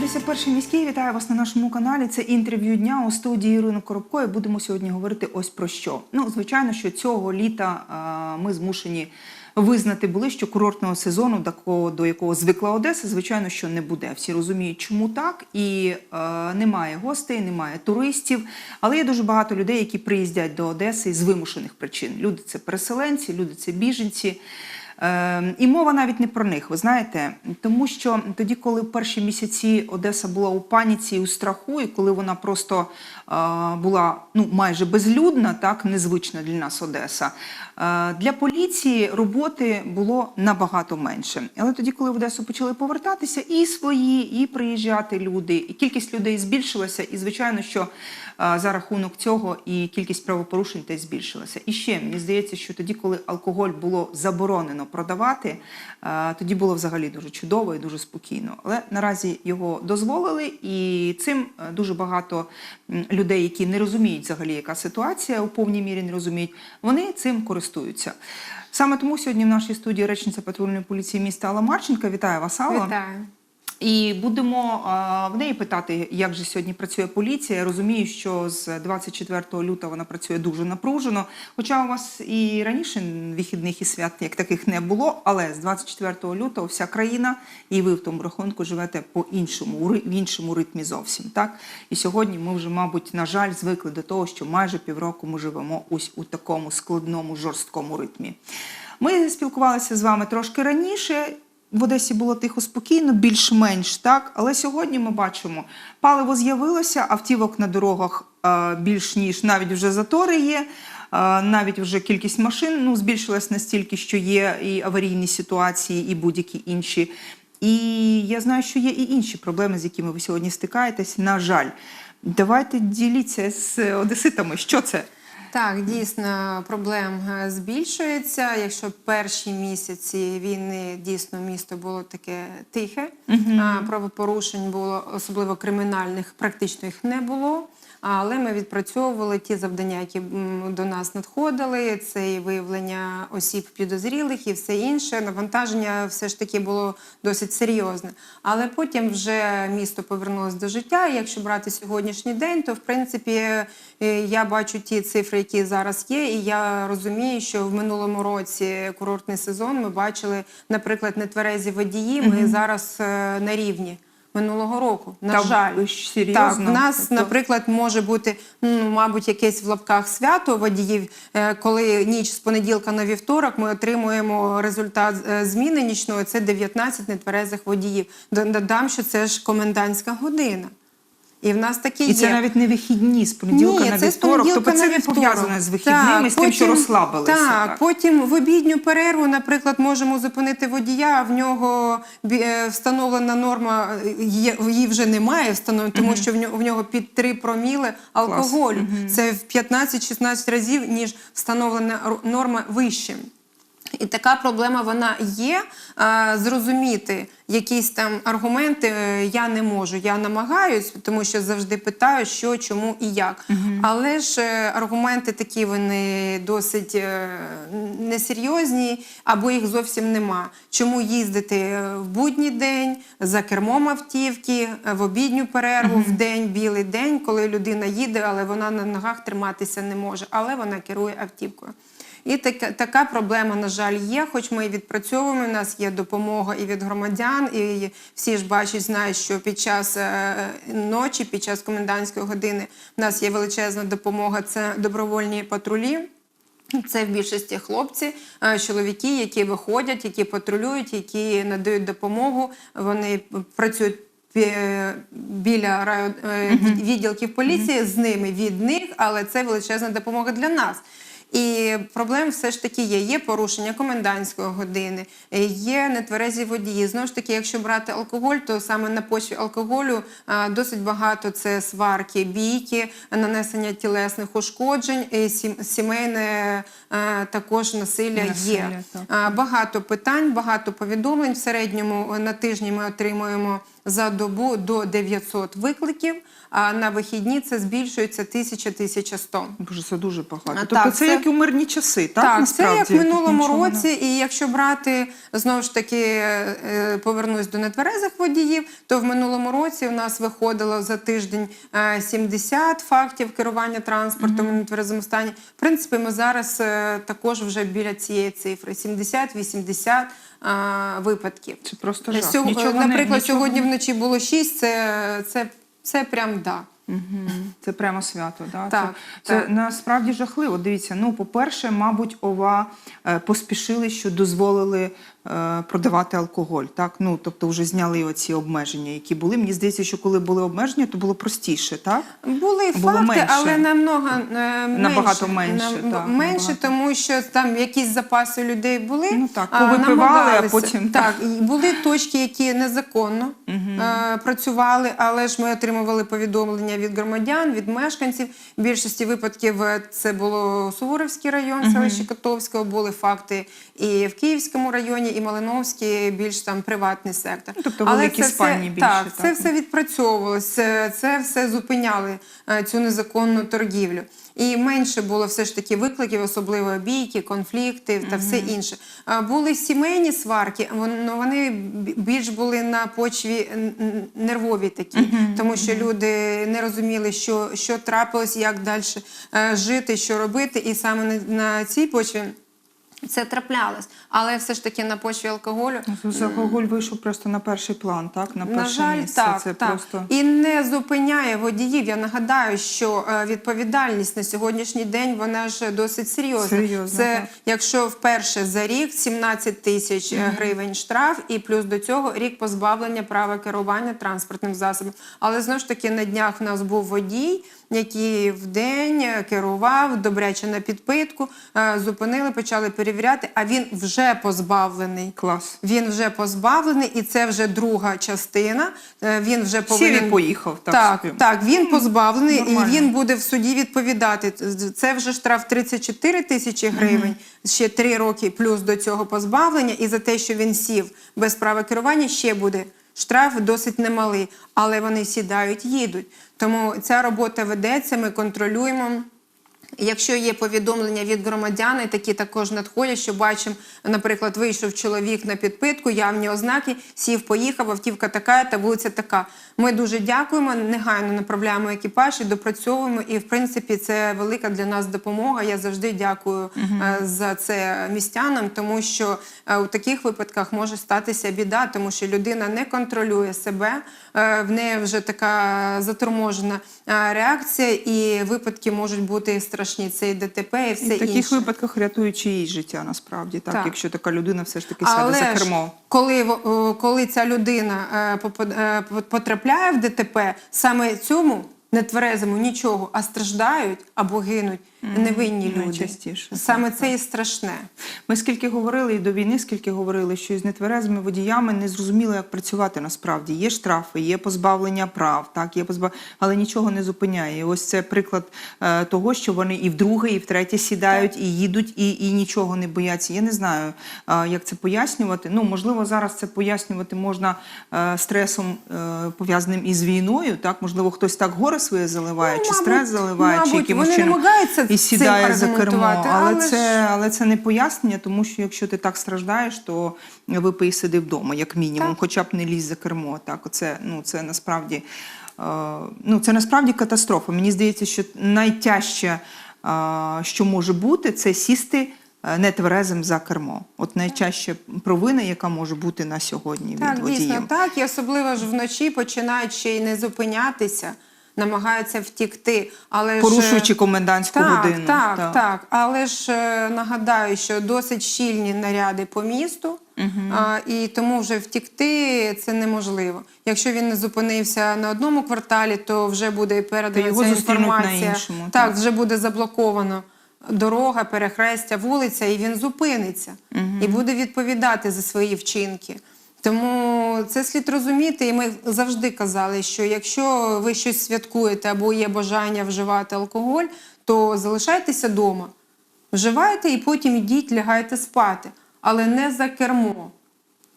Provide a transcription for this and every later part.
дивитеся перший міський. Вітаю вас на нашому каналі. Це інтерв'ю дня у студії Ірини Коробко. І будемо сьогодні говорити ось про що. Ну, звичайно, що цього літа а, ми змушені визнати були, що курортного сезону, такого до якого звикла Одеса, звичайно, що не буде. Всі розуміють, чому так, і е, немає гостей, немає туристів. Але є дуже багато людей, які приїздять до Одеси з вимушених причин. Люди це переселенці, люди це біженці. Е, І мова навіть не про них, ви знаєте, тому що тоді, коли в перші місяці Одеса була у паніці, і у страху, і коли вона просто була ну майже безлюдна, так незвична для нас Одеса, для поліції роботи було набагато менше. Але тоді, коли в Одесу почали повертатися, і свої, і приїжджати люди, і кількість людей збільшилася, і звичайно, що за рахунок цього і кількість правопорушень теж збільшилася. І ще мені здається, що тоді, коли алкоголь було заборонено продавати, тоді було взагалі дуже чудово і дуже спокійно. Але наразі його дозволили, і цим е, дуже багато м, людей, які не розуміють взагалі, яка ситуація у повній мірі не розуміють, вони цим користуються. Саме тому сьогодні в нашій студії речниця патрульної поліції міста Алла Марченка. Вітаю вас, Алла. Вітаю. І будемо в неї питати, як же сьогодні працює поліція. Я розумію, що з 24 лютого вона працює дуже напружено. Хоча у вас і раніше вихідних і свят як таких не було, але з 24 лютого вся країна, і ви в тому рахунку живете по іншому в іншому ритмі зовсім. Так і сьогодні ми вже, мабуть, на жаль, звикли до того, що майже півроку ми живемо ось у такому складному жорсткому ритмі. Ми спілкувалися з вами трошки раніше. В Одесі було тихо спокійно, більш-менш так. Але сьогодні ми бачимо, паливо з'явилося, автівок на дорогах е, більш ніж навіть вже затори є. е, Навіть вже кількість машин ну, збільшилась настільки, що є і аварійні ситуації, і будь-які інші. І я знаю, що є і інші проблеми, з якими ви сьогодні стикаєтесь. На жаль, давайте діліться з одеситами. Що це? Так, дійсно, проблем е, збільшується. Якщо перші місяці війни дійсно місто було таке тихе, правопорушень було особливо кримінальних, практично їх не було. Але ми відпрацьовували ті завдання, які до нас надходили. Це і виявлення осіб підозрілих і все інше. Навантаження все ж таки було досить серйозне. Але потім вже місто повернулося до життя. Якщо брати сьогоднішній день, то в принципі е, я бачу ті цифри, які зараз є, і я розумію, що в минулому році курортний сезон ми бачили, наприклад, нетверезі водії. Ми зараз е, на рівні. Минулого року, на Та жаль, серйозно? так в нас, Тобто- наприклад, може бути ну, мабуть, якесь в лапках свято водіїв, е, коли ніч з понеділка на вівторок ми отримуємо результат е, зміни нічної. Це 19 нетверезих водіїв. Додам, що це ж комендантська година. І в нас такі І є. це навіть не вихідні з понеділка Ні, на вівторок. Тобто це не пов'язане з вихідними, Так, з тим, що розслабилися. Так, потім в обідню перерву, наприклад, можемо зупинити водія, а в нього е, встановлена норма, е, її вже немає встановлена, тому що в нього, в нього під 3 проміли алкоголю. Це в 15-16 разів, ніж встановлена норма вище. І така проблема вона є. Зрозуміти якісь там аргументи е, я не можу. Я намагаюсь, тому що завжди питаю, що, чому і як. Але ж е, аргументи такі вони досить е, несерйозні, або їх зовсім нема. Чому їздити в будній день за кермом автівки, в обідню перерву, в день, білий день, коли людина їде, але вона на ногах триматися не може, але вона керує автівкою. І така, така проблема, на жаль, є. Хоч ми і відпрацьовуємо. У нас є допомога і від громадян, і всі ж бачать, знають, що під час е, ночі, під час комендантської години, в нас є величезна допомога. Це добровольні патрулі. Це в більшості хлопці, е, чоловіки, які виходять, які патрулюють, які надають допомогу. Вони працюють біля райо- е, відділків поліції з ними від них, але це величезна допомога для нас. І проблем все ж таки є. Є порушення комендантської години, е, є нетверезі водії. Знову ж таки, якщо брати алкоголь, то саме на почві алкоголю досить багато це сварки, бійки, нанесення тілесних ушкоджень, сім- сімейне е, також насилля, Насилля, є. так. Багато питань, багато повідомлень. В середньому е, на тижні ми отримуємо за добу до 900 викликів. А на вихідні це збільшується 1000-1100. Боже, це дуже багато. Тобто так, це, це- як у мирні часи, так? Так, насправді? це як в минулому Нічого не- році, і якщо брати знову ж таки е, е, повернусь до нетверезих водіїв, то в минулому році у нас виходило за тиждень е, 70 фактів керування транспортом у нетверезому стані. В принципі, ми зараз е, також вже біля цієї цифри 70-80 е, випадків. Це просто жах. Сьог- Нічого не- Наприклад, нічого сьогодні не- вночі було 6, це, це, це прям да. Угу. Це прямо свято. Да? Так, це, це так. насправді жахливо. Дивіться, ну, по-перше, мабуть, ова е, поспішили, що дозволили продавати алкоголь. Так? Ну, тобто вже зняли оці обмеження, які були. Мені здається, що коли були обмеження, то було простіше, так? Були Було факти, менше. але намного е, Набагато менше, нам- так, менше, набагато. тому що там якісь запаси людей були. Ну так, повипивали, а намагалися. потім- так. були точки, які незаконно е, працювали, але ж ми отримували повідомлення від громадян, від мешканців. В більшості випадків е, це було Суворовський район, селище Котовського, були факти і в Київському районі, і Малиновський, більш там приватний сектор. Тобто Але великі це спальні все, більше, Так, так. це все відпрацьовувалося, це все зупиняли е, цю незаконну торгівлю. І менше було все ж таки викликів, особливо бійки, конфлікти та все інше. Були сімейні сварки, ну, вони більш були на почві нервові такі, тому що люди не розуміли, що, що трапилось, як далі жити, що робити. І саме на, на цій почві це траплялось. Але все ж таки на почві алкоголю Тобто Алкоголь вийшов просто на перший план, так? На перше на жаль, місце. так, це так. просто. і не зупиняє водіїв. Я нагадаю, що е, відповідальність на сьогоднішній день вона ж досить серйозна. Серйозна, Це так. якщо вперше за рік 17 тисяч е, гривень штраф, і плюс до цього рік позбавлення права керування транспортним засобом. Але знову ж таки на днях в нас був водій. Який в день е, керував добряче на підпитку, е, зупинили, почали перевіряти. А він вже позбавлений. Клас. Він вже позбавлений, і це вже друга частина. Е, Він вже повинен і поїхав. Так, так, так, він позбавлений, нормально. і він буде в суді відповідати. Це вже штраф 34 тисячі гривень, ще 3 роки плюс до цього позбавлення. І за те, що він сів без права керування, ще буде штраф досить немалий. Але вони сідають, їдуть. Тому ця робота ведеться, ми контролюємо. Якщо є повідомлення від громадян, і такі також надходять, що бачимо, наприклад, вийшов чоловік на підпитку, явні ознаки, сів, поїхав, автівка така та вулиця така. Ми дуже дякуємо, негайно направляємо екіпаж і допрацьовуємо. І в принципі це велика для нас допомога. Я завжди дякую е, за це містянам, тому що е, у таких випадках може статися біда, тому що людина не контролює себе, е, в неї вже така заторможена реакція, і випадки можуть бути страшні. Це і ДТП, і все І в таких інше. випадках рятуючи чиїсь життя насправді, так, Так. якщо така людина все ж таки сяде Але за кермо. коли, коли ця людина е, е, потрапляє в ДТП, саме цьому нетверезому нічого, а страждають або гинуть невинні люди. найчастіше, Саме так, це і страшне. Ми скільки говорили і до війни, скільки говорили, що із нетверезими водіями не зрозуміло, як працювати насправді. Є штрафи, є позбавлення прав, так є позбав... але нічого не зупиняє. І ось це приклад е, того, що вони і вдруге, і втретє сідають, і їдуть, і, і нічого не бояться. Я не знаю, е, як це пояснювати. Ну можливо, зараз це пояснювати можна е, стресом е, пов'язаним із війною. Так, можливо, хтось так горе своє заливає, Ну, чи мабуть, стрес заливає, чи якимось чином і сідає за кермо. Але, але це, але це не пояснення, тому що якщо ти так страждаєш, то випий сиди вдома, як мінімум, Так. хоча б не лізь за кермо. Так, оце, ну, це насправді. е, Ну, це насправді катастрофа. Мені здається, що найтяжче, е, що може бути, це сісти е, нетверезим за кермо. От найчастя провина, яка може бути на сьогодні Так, від дійсно, так. І особливо ж вночі починають ще й не зупинятися, намагаються втікти. Але ж, Порушуючи комендантську так, годину. Так, так, Але ж е, нагадаю, що досить щільні наряди по місту, а, і тому вже втікти це неможливо. Якщо він не зупинився на одному кварталі, то вже буде передана його ця зустрінуть на інформація. іншому, так, так. вже буде заблоковано. Дорога, перехрестя, вулиця, і він зупиниться і буде відповідати за свої вчинки. Тому це слід розуміти, і ми завжди казали, що якщо ви щось святкуєте або є бажання вживати алкоголь, то залишайтеся вдома, вживайте і потім йдіть, лягайте спати, але не за кермо.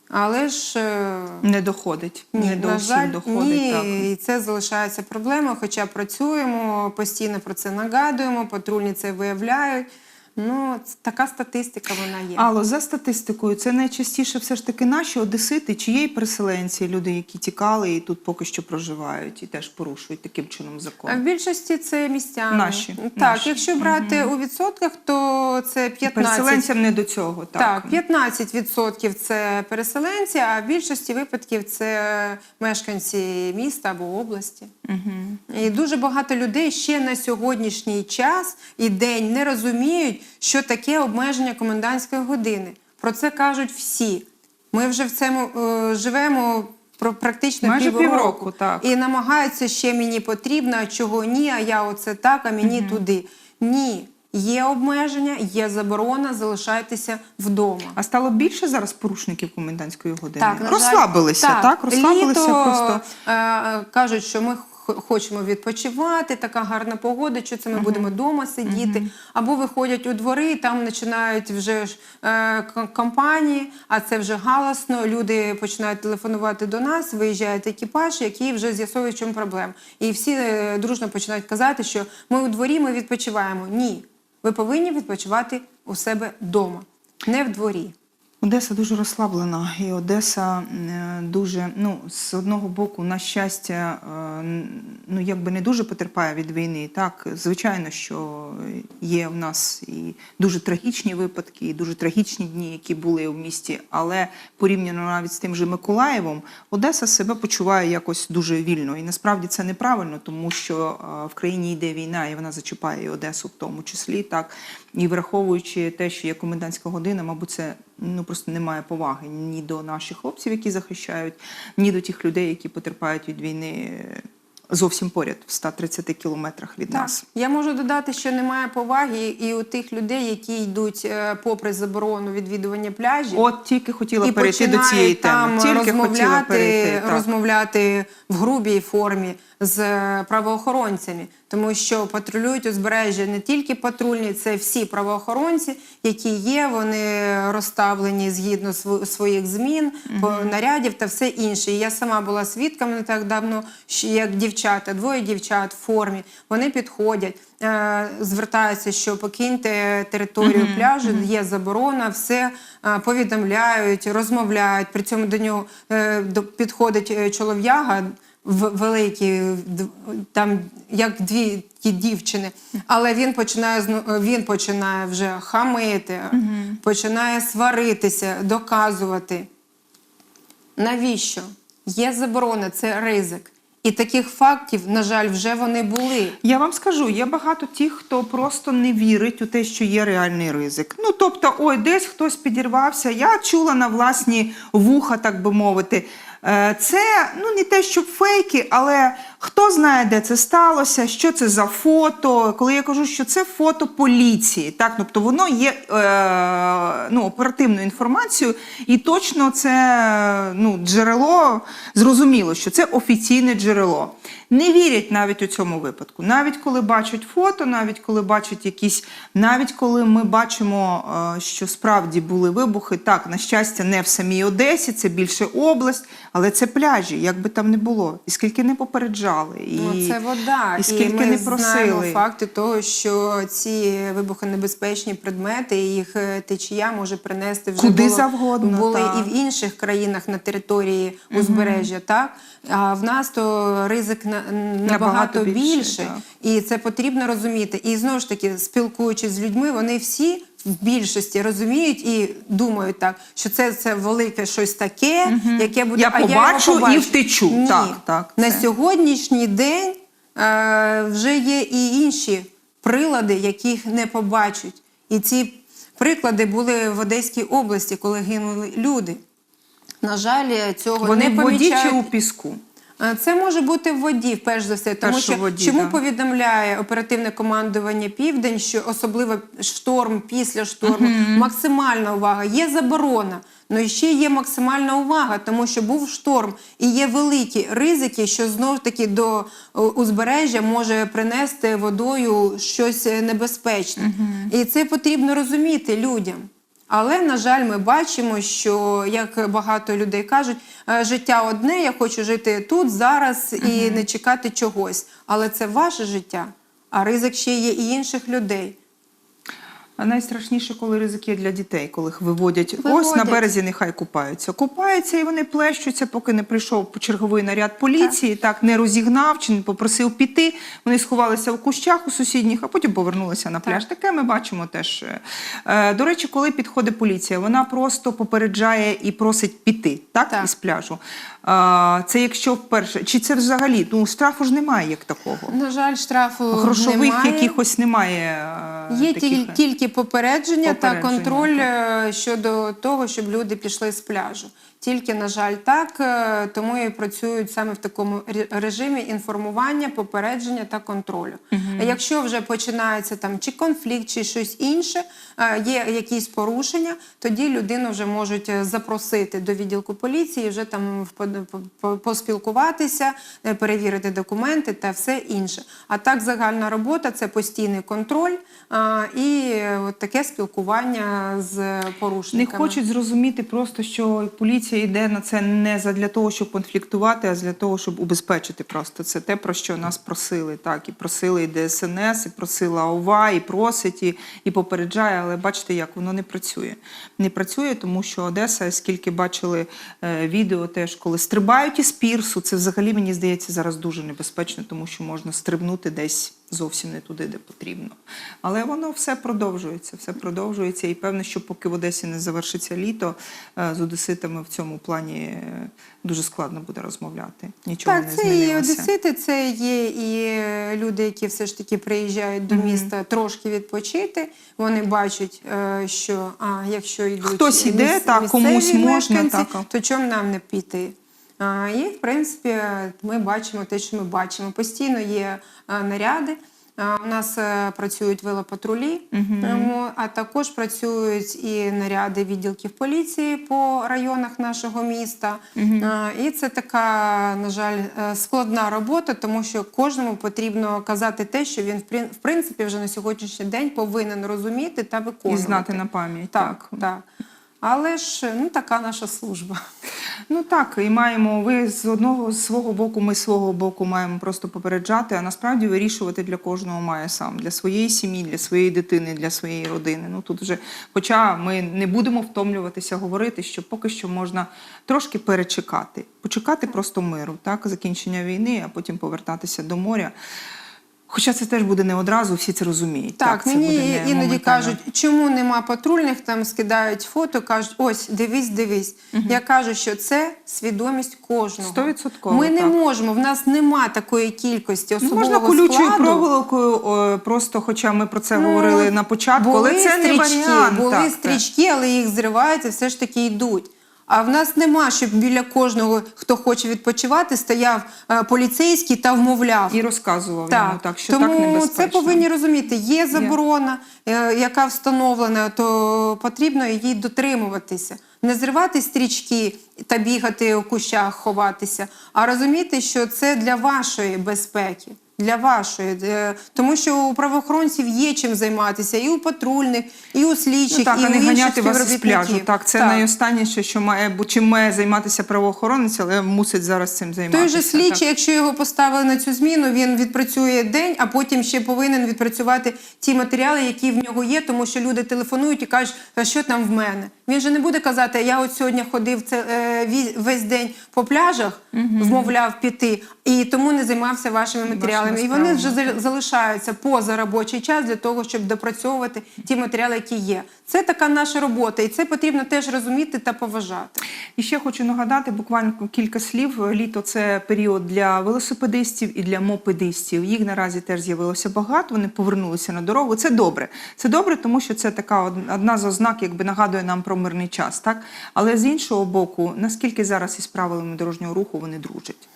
але ж е, Не доходить. ні, не до на жаль, доходить. ні, Так. і це залишається проблемою, хоча працюємо, постійно про це нагадуємо, патрульні це виявляють. Ну, така статистика вона є. Алло, за статистикою, це найчастіше все ж таки наші одесити, чи є й переселенці, люди, які тікали і тут поки що проживають і теж порушують таким чином А в закон. більшості це містяни. Наші, Так, наші. якщо брати у відсотках, то це 15. Переселенцям не до цього, так. Так, 15% це переселенці, а в більшості випадків це мешканці міста або області. І дуже багато людей ще на сьогоднішній час і день не розуміють, що таке обмеження комендантської години. Про це кажуть всі. Ми вже в цьому е, живемо про практично Майже півроку. півроку, так. І намагаються ще мені потрібно, а чого ні, а я оце так, а мені туди. Ні. Є обмеження, є заборона, залишайтеся вдома. А стало більше зараз порушників комендантської години? Так, Розслабилися, так? Розслабилися Літо, просто. е, е, кажуть, що ми хочемо відпочивати, така гарна погода, що це ми будемо вдома сидіти. Або виходять у двори, і там починають вже е, компанії, а це вже галасно. Люди починають телефонувати до нас, виїжджає екіпаж, який вже з'ясовує, в чому проблема. І всі е, дружно починають казати, що ми у дворі, ми відпочиваємо. Ні, ви повинні відпочивати у себе вдома, не в дворі. Одеса дуже розслаблена, і Одеса е, дуже, ну, з одного боку, на щастя, е, ну, якби не дуже потерпає від війни. Так, звичайно, що є в нас і дуже трагічні випадки, і дуже трагічні дні, які були в місті, але порівняно навіть з тим же Миколаєвом, Одеса себе почуває якось дуже вільно. І насправді це неправильно, тому що е, в країні йде війна, і вона зачіпає і Одесу в тому числі. Так, і враховуючи те, що є комендантська година, мабуть, це ну просто немає поваги ні до наших хлопців, які захищають, ні до тих людей, які потерпають від війни зовсім поряд, в 130 кілометрах від Так, нас. я можу додати, що немає поваги і у тих людей, які йдуть е, попри заборону відвідування пляжів. От тільки хотіла і перейти до цієї теми. там Тільки хотіла розмовляти, перейти. Так. розмовляти в грубій формі з е, правоохоронцями, тому що патрулюють узбережжя не тільки патрульні, це всі правоохоронці, які є. Вони розставлені згідно своїх змін, по нарядів та все інше. І я сама була свідком не так давно, як дівчата, двоє дівчат в формі. Вони підходять, е, звертаються, що покиньте територію пляжу, є заборона, все е, повідомляють, розмовляють. При цьому до нього е, підходить чолов'яга. в- Великі там як дві ті дівчини, але він починає він починає вже хамити, починає сваритися, доказувати. Навіщо? Є заборона, це ризик. І таких фактів, на жаль, вже вони були. Я вам скажу, є багато тих, хто просто не вірить у те, що є реальний ризик. Ну тобто, ой, десь хтось підірвався. Я чула на власні вуха, так би мовити. Е, Це ну не те, щоб фейки, але хто знає, де це сталося, що це за фото. Коли я кажу, що це фото поліції, так тобто воно є е, ну, оперативною інформацією, і точно це ну, джерело зрозуміло, що це офіційне джерело. Не вірять навіть у цьому випадку. Навіть коли бачать фото, навіть коли бачать якісь, навіть коли ми бачимо, е, що справді були вибухи, так, на щастя, не в самій Одесі, це більше область, але це пляжі, як би там не було. І скільки не попереджали, і, Ну, це вода. і скільки ми не знаємо факти того, що ці вибухонебезпечні предмети, їх е, течія може принести вже Куди було, завгодно, були так. і в інших країнах на території узбережжя, так? А в нас то ризик на, набагато Набагато більше, більше. І це потрібно розуміти. І знову ж таки, спілкуючись з людьми, вони всі в більшості розуміють і думають так, що це, це велике щось таке, яке буде Я а побачу його і втечу. Ні. Так, так, На це. сьогоднішній день е, вже є і інші прилади, яких не побачать. І ці приклади були в Одеській області, коли гинули люди. На жаль, цього Вони не в воді чи у піску. Е, Це може бути в воді, перш за все, тому що воді, чому да. повідомляє оперативне командування Південь, що особливо шторм після шторму, максимальна увага. Є заборона, але ще є максимальна увага, тому що був шторм і є великі ризики, що знов таки до е, узбережжя може принести водою щось е, небезпечне. І це потрібно розуміти людям. Але на жаль, ми бачимо, що як багато людей кажуть, «Е, життя одне, я хочу жити тут, зараз і не чекати чогось. Але це ваше життя, а ризик ще є і інших людей. А найстрашніше, коли ризик є для дітей, коли їх виводять. Ось на березі нехай купаються. Купаються і вони плещуться, поки не прийшов черговий наряд поліції, так, не розігнав чи не попросив піти. Вони сховалися в кущах у сусідніх, а потім повернулися на пляж. Таке ми бачимо теж. Е, До речі, коли підходить поліція, вона просто попереджає і просить піти так, Так. із пляжу. А, Це якщо вперше, чи це взагалі ну штрафу ж немає як такого. На жаль, штрафу Грошових немає. якихось немає. е, Є таких, тільки попередження, та контроль е, щодо того, щоб люди пішли з пляжу. Тільки, на жаль, так, е, тому і працюють саме в такому режимі інформування, попередження та контролю. А Якщо вже починається там чи конфлікт, чи щось інше, є якісь порушення, тоді людину вже можуть запросити до відділку поліції, вже там по- поспілкуватися, е, перевірити документи та все інше. А так, загальна робота це постійний контроль і е, таке спілкування з Не хочуть зрозуміти просто, що поліція йде на це не для того, щоб конфліктувати, а для того, щоб убезпечити просто це те, про що нас просили. Так, і просили і ДСНС, і просила ОВА, і просить, і, і попереджає. Але бачите, як воно не працює. Не працює, тому що Одеса, скільки бачили е, відео, теж коли стрибають із пірсу, це взагалі мені здається зараз дуже небезпечно, тому що можна стрибнути десь зовсім не туди, де потрібно. Але воно все продовжується, все продовжується. І певно, що поки в Одесі не завершиться літо, е, з одеситами в цьому плані е, дуже складно буде розмовляти. Нічого Так, не це і одесити, це є і е, люди, які все ж таки приїжджають до міста трошки відпочити. Вони бачать, що а, якщо йдуть Хтось іде, міс- так, комусь можна, так. то чому нам не піти? І, в принципі, ми бачимо те, що ми бачимо. Постійно є наряди. У нас е, працюють велопатрулі, Емо, а також працюють і наряди відділків поліції по районах нашого міста. А, І це така, на жаль, е, складна робота, тому що кожному потрібно казати те, що він в принципі вже на сьогоднішній день повинен розуміти та І виконувати. знати на пам'ять. Так, так. Але ж ну така наша служба. Ну так, і маємо ви з одного з свого боку, ми з свого боку маємо просто попереджати, а насправді вирішувати для кожного має сам, для своєї сім'ї, для своєї дитини, для своєї родини. Ну тут вже, хоча ми не будемо втомлюватися говорити, що поки що можна трошки перечекати, почекати просто миру, так, закінчення війни, а потім повертатися до моря. Хоча це теж буде не одразу, всі це розуміють. Так, це мені буде не іноді моментально. кажуть, чому нема патрульних, там скидають фото, кажуть, ось дивись, дивись. Я кажу, що це свідомість кожного. Стовідсотково, Ми не так. можемо, в нас нема такої кількості Ну, особового можна колючою складу. проволокою, о, просто, хоча ми про це Ну, говорили на початку, були але це не стрічки, варіант. Були так, стрічки, але їх зривають і все ж таки йдуть. А в нас нема, щоб біля кожного, хто хоче відпочивати, стояв е, поліцейський та вмовляв. І розказував Так, йому так, що тому так небезпечно. це повинні розуміти. Є заборона, е, яка встановлена, то потрібно її дотримуватися. Не зривати стрічки та бігати у кущах, ховатися, а розуміти, що це для вашої безпеки. Для вашої, е, тому що у правоохоронців є чим займатися, і у патрульних, і у слідчих, Ну, так, і а у не інших ганяти вас з пляжу. Так, це найостанніше, що має, чим має займатися правоохоронець, але мусить зараз цим займатися. Той же слідчий, так. якщо його поставили на цю зміну, він відпрацює день, а потім ще повинен відпрацювати ті матеріали, які в нього є, тому що люди телефонують і кажуть, а що там в мене. Він же не буде казати, я от сьогодні ходив це, е, весь день по пляжах, вмовляв піти, і тому не займався вашими матеріалами. І вони вже залишаються поза робочий час для того, щоб допрацьовувати ті матеріали, які є. Це така наша робота, і це потрібно теж розуміти та поважати. І ще хочу нагадати буквально кілька слів. Літо це період для велосипедистів і для мопедистів. Їх наразі теж з'явилося багато. Вони повернулися на дорогу. Це добре. Це добре, тому що це така одна з ознак, якби нагадує нам про мирний час, так? Але з іншого боку, наскільки зараз із правилами дорожнього руху вони дружать?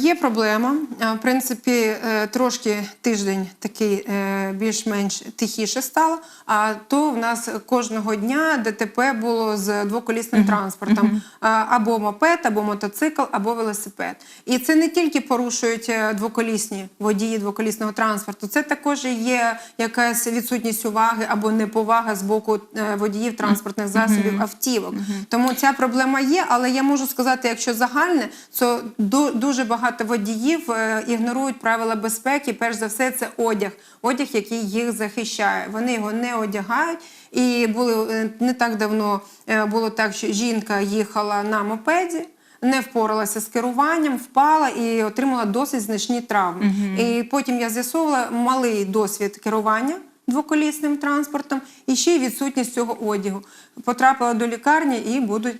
Є проблема. В принципі, е, трошки тиждень такий е, більш-менш тихіше стало. А то в нас кожного дня ДТП було з двоколісним транспортом Е, або мопед, або мотоцикл, або велосипед. І це не тільки порушують е, двоколісні водії двоколісного транспорту, це також є якась відсутність уваги або неповага з боку е, водіїв транспортних засобів автівок. Тому ця проблема є, але я можу сказати, якщо загальне, то ду- дуже багато водіїв е, ігнорують правила безпеки. Перш за все, це одяг, одяг, який їх захищає. Вони його не одягають. І було е, не так давно е, було так, що жінка їхала на мопеді. Не впоралася з керуванням, впала і отримала досить значні травми. І потім я з'ясовувала малий досвід керування двоколісним транспортом і ще й відсутність цього одягу. Потрапила до лікарні і будуть.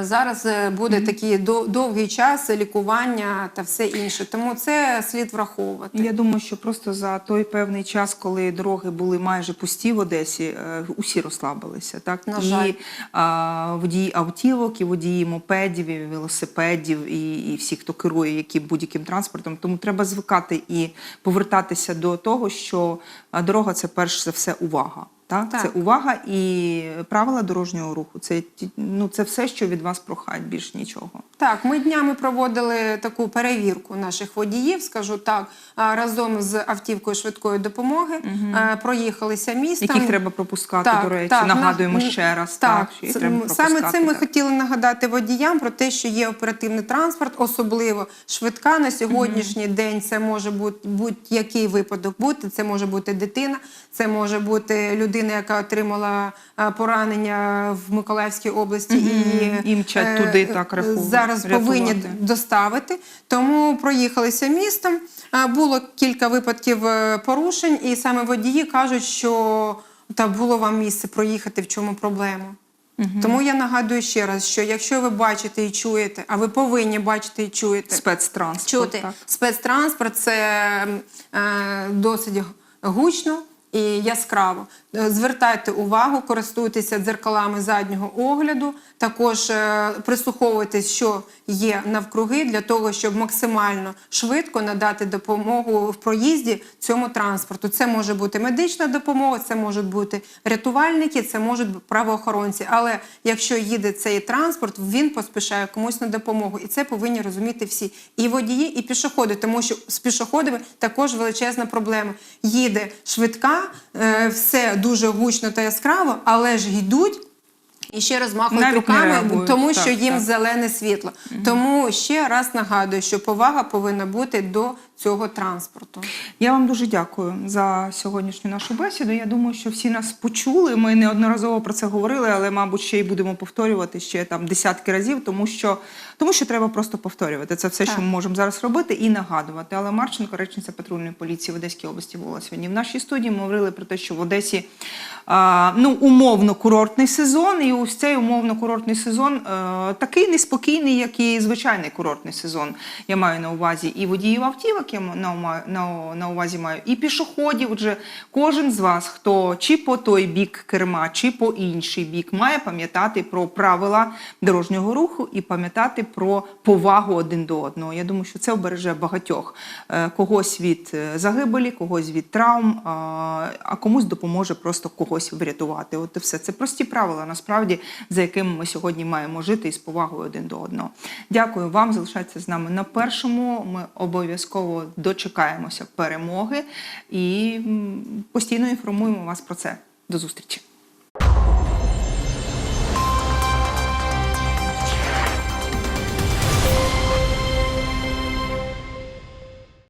Зараз е, буде такий до- довгий час лікування та все інше. Тому це слід враховувати. Я думаю, що просто за той певний час, коли дороги були майже пусті в Одесі, е, усі розслабилися. Так На і а, водії автівок, і водії мопедів, і велосипедів, і, і всі, хто керує яким будь-яким транспортом. Тому треба звикати і повертатися до того, що дорога це перш за все увага. Так? Так. Це увага і правила дорожнього руху. Це ну це все, що від вас прохають, більш нічого. Так, ми днями проводили таку перевірку наших водіїв, скажу так, разом з автівкою швидкої допомоги. е, Проїхалися містом. Яких треба пропускати, до речі, нагадуємо на- ще раз. Так, Так, що треба саме це ми так. хотіли нагадати водіям про те, що є оперативний транспорт, особливо швидка на сьогоднішній день. Це може бути будь-який випадок бути. Це може бути дитина, це може бути людина, яка отримала е, поранення в Миколаївській області і І мчать е, туди, так, раху- зараз повинні доставити. Тому проїхалися містом. Було кілька випадків е, порушень, і саме водії кажуть, що та було вам місце проїхати, в чому проблема. Тому я нагадую ще раз, що якщо ви бачите і чуєте, а ви повинні бачити і чуєте, спецтранспорт. чути так. спецтранспорт, це е, досить гучно і яскраво. Е, Звертайте увагу, користуйтеся дзеркалами заднього огляду, також е, прислуховуйтесь, що є навкруги, для того, щоб максимально швидко надати допомогу в проїзді цьому транспорту. Це може бути медична допомога, це можуть бути рятувальники, це можуть бути правоохоронці. Але якщо їде цей транспорт, він поспішає комусь на допомогу. І це повинні розуміти всі. І водії, і пішоходи, тому що з пішоходами також величезна проблема. Їде швидка, е, все дуже гучно та яскраво, але ж йдуть. І ще раз махають Навіть руками, реагують. тому Так, що їм так. зелене світло. Тому ще раз нагадую, що повага повинна бути до цього транспорту. Я вам дуже дякую за сьогоднішню нашу бесіду. Я думаю, що всі нас почули. Ми неодноразово про це говорили, але, мабуть, ще й будемо повторювати ще там десятки разів, тому що, тому що треба просто повторювати. Це все, Так. що ми можемо зараз робити, і нагадувати. Але Марченко, речниця патрульної поліції в Одеській області, була сьогодні в нашій студії. Ми говорили про те, що в Одесі а, ну, умовно курортний сезон, і ось цей умовно курортний сезон е, такий неспокійний, як і звичайний курортний сезон. Я маю на увазі і водіїв автівок, я на, на, увазі маю, і пішоходів. Отже, кожен з вас, хто чи по той бік керма, чи по інший бік, має пам'ятати про правила дорожнього руху і пам'ятати про повагу один до одного. Я думаю, що це обереже багатьох Е, когось від е, загибелі, когось від травм, а комусь допоможе просто когось врятувати. От і все це прості правила, насправді, за якими ми сьогодні маємо жити із повагою один до одного. Дякую вам. Залишайтеся з нами на першому. Ми обов'язково дочекаємося перемоги і постійно інформуємо вас про це. До зустрічі.